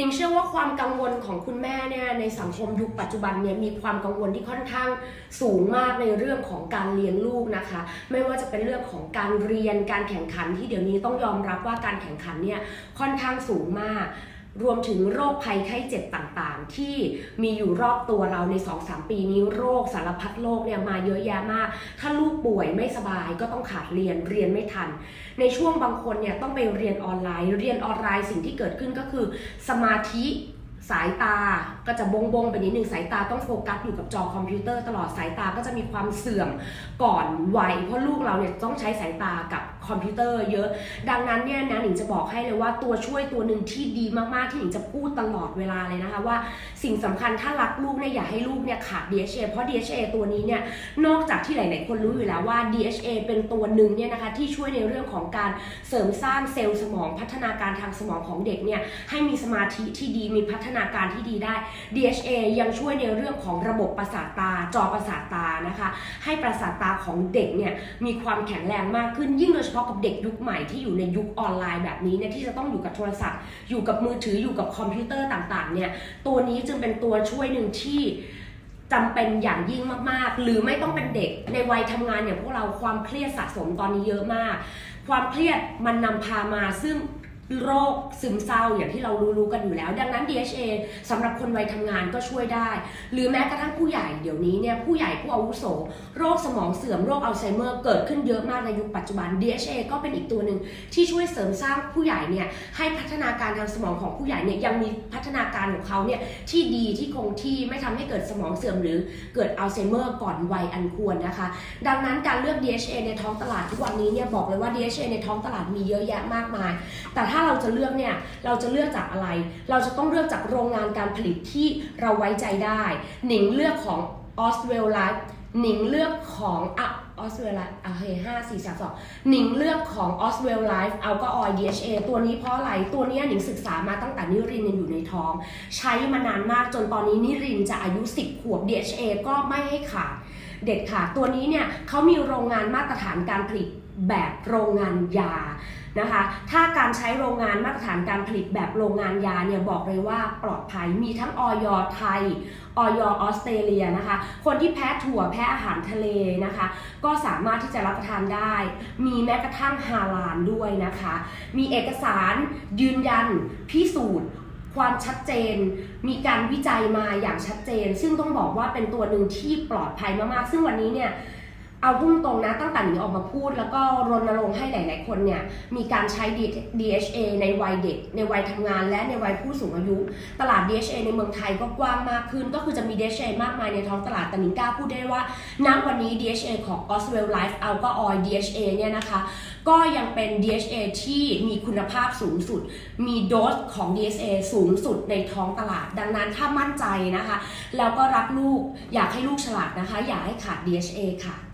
นิงเชื่อว่าความกังวลของคุณแม่เนี่ยในสังคมยุคปัจจุบันเนี่ยมีความกังวลที่ค่อนข้างสูงมากในเรื่องของการเลี้ยงลูกนะคะ ไม่ว่าจะเป็นเรื่องของการเรียนการแข่งขันที่เดี๋ยวนี้ต้องยอมรับว่าการแข่งขันเนี่ยค่อนข้างสูงมาก รวมถึงโรคภัยไข้เจ็บต่างๆ ที่มีอยู่รอบตัวเราใน 2-3 ปีนี้โรคสารพัดโรคเนี่ยมาเยอะแยะมาก ถ้าลูกป่วยไม่สบายก็ต้องขาดเรียนเรียนไม่ทัน ในช่วงบางคนเนี่ยต้องไปเรียนออนไลน์ เรียนออนไลน์สิ่งที่เกิดขึ้นก็คือ สมาธิสายตาก็จะบงบงไปนิดหนึ่งสายตาต้องโฟกัสอยู่กับจอคอมพิวเตอร์ตลอดสายตาก็จะมีความเสื่อมก่อนวัยเพราะลูกเราเนี่ยต้องใช้สายตากับ คอมพิวเตอร์เยอะ ดังนั้นเนี่ยนะหนิงจะบอกให้เลยว่าตัวช่วยตัวหนึ่งที่ดีมากๆที่หนิงจะพูดตลอดเวลาเลยนะคะว่าสิ่งสำคัญถ้ารักลูกเนี่ยอย่าให้ลูกเนี่ยขาด DHA เพราะ DHA ตัวนี้เนี่ยนอกจากที่หลาย ๆ คนรู้อยู่แล้วว่า DHA เป็นตัวหนึ่งเนี่ยนะคะที่ช่วยในเรื่องของการเสริมสร้างเซลล์สมองพัฒนาการทางสมองของเด็กเนี่ยให้มีสมาธิที่ดีมีพัฒนาการที่ดีได้ DHA ยังช่วยในเรื่องของระบบประสาทตาจอประสาทตานะคะ ให้ประสาทตาของเด็กเนี่ยมีความแข็งแรงมากขึ้นยิ่งโดยเฉพาะกับเด็กยุคใหม่ที่อยู่ในยุคออนไลน์แบบนี้เนี่ยที่จะต้องอยู่กับโทรศัพท์ อยู่กับมือถืออยู่กับคอมพิวเตอร์ต่างๆเนี่ยตัวนี้จึงเป็นตัวช่วยหนึ่งที่จำเป็นอย่างยิ่งมากๆ หรือไม่ต้องเป็นเด็กในวัยทำงานอย่างพวกเราความเครียดสะสมตอนนี้เยอะมาก ความเครียดมันนำพามาซึ่ง โรคซึมเศร้าอย่างที่เรารู้ๆกันอยู่แล้ว ดังนั้น DHA สำหรับคนวัยทำงานก็ช่วยได้ หรือแม้กระทั่งผู้ใหญ่เดี๋ยวนี้เนี่ยผู้ใหญ่ผู้อาวุโส โรคสมองเสื่อมโรคอัลไซเมอร์เกิดขึ้นเยอะมากในยุคปัจจุบัน DHA ก็เป็นอีกตัวหนึ่งที่ช่วยเสริมสร้างผู้ใหญ่เนี่ยให้พัฒนาการทางสมองของผู้ใหญ่เนี่ยยังมีพัฒนาการของเขาเนี่ยที่ดีที่คงที่ไม่ทำให้เกิดสมองเสื่อมหรือเกิดอัลไซเมอร์ก่อนวัยอันควรนะคะ ดังนั้นการเลือก DHA ในท้องตลาดทุกวันนี้เนี่ยบอกเลยว่า DHA ในท้องตลาดมีเยอะแยะมากมาย แต่ถ้าาเราจะเลือกเนี่ยเราจะเลือกจากอะไร เราจะต้องเลือกจากโรงงานการผลิตที่เราไว้ใจได้ หนิงเลือกของ o s w e l l Life หนิงเลือกของอะ o s w e l l Life อะเฮ้ห้าสี่สามสองหนิงเลือกของ o s w e l l Life เอาก็ออย DHA ตัวนี้เพราะอะไร ตัวนี้หนิงศึกษามาตั้งแต่นิรินยังอยู่ในท้อง ใช้มานานมากจนตอนนี้นิรินจะอายุ 10 ขวบ DHA ก็ไม่ให้ขาดเด็ดขาดตัวนี้เนี่ยเขามีโรงงานมาตรฐานการผลิตแบบโรงงานยา นะคะ ถ้าการใช้โรงงานมาตรฐานการผลิตแบบโรงงานยาเนี่ยบอกเลยว่าปลอดภัยมีทั้งออยไทยออยออสเตรเลียนะคะ คนที่แพ้ถั่วแพ้อาหารทะเลนะคะ ก็สามารถที่จะรับประทานได้ มีแม้กระทั่งฮาลาลด้วยนะคะ มีเอกสารยืนยันพิสูจน์ความชัดเจน มีการวิจัยมาอย่างชัดเจน ซึ่งต้องบอกว่าเป็นตัวหนึ่งที่ปลอดภัยมากๆ ซึ่งวันนี้เนี่ย เอาพุ่งตรงนะตั้งแต่หนิงออกมาพูด แล้วก็รณรงค์ให้หลาย ๆ คนเนี่ยมีการใช้ DHA ในวัยเด็ก ในวัยทำงาน และในวัยผู้สูงอายุ ตลาด DHA ในเมืองไทยก็กว้างมากขึ้น ก็คือจะมี DHA มากมายในท้องตลาดแต่หนิงกล้าพูดได้ว่าณวันนี้ DHA ของ Oswell Life Alpha Oil DHA เนี่ยนะคะ ก็ยังเป็น DHA ที่มีคุณภาพสูงสุด มีโดสของ DHA สูงสุดในท้องตลาด ดังนั้นถ้ามั่นใจนะคะ แล้วก็รักลูกอยากให้ลูกฉลาดนะคะ อยากให้ขาด DHA ค่ะ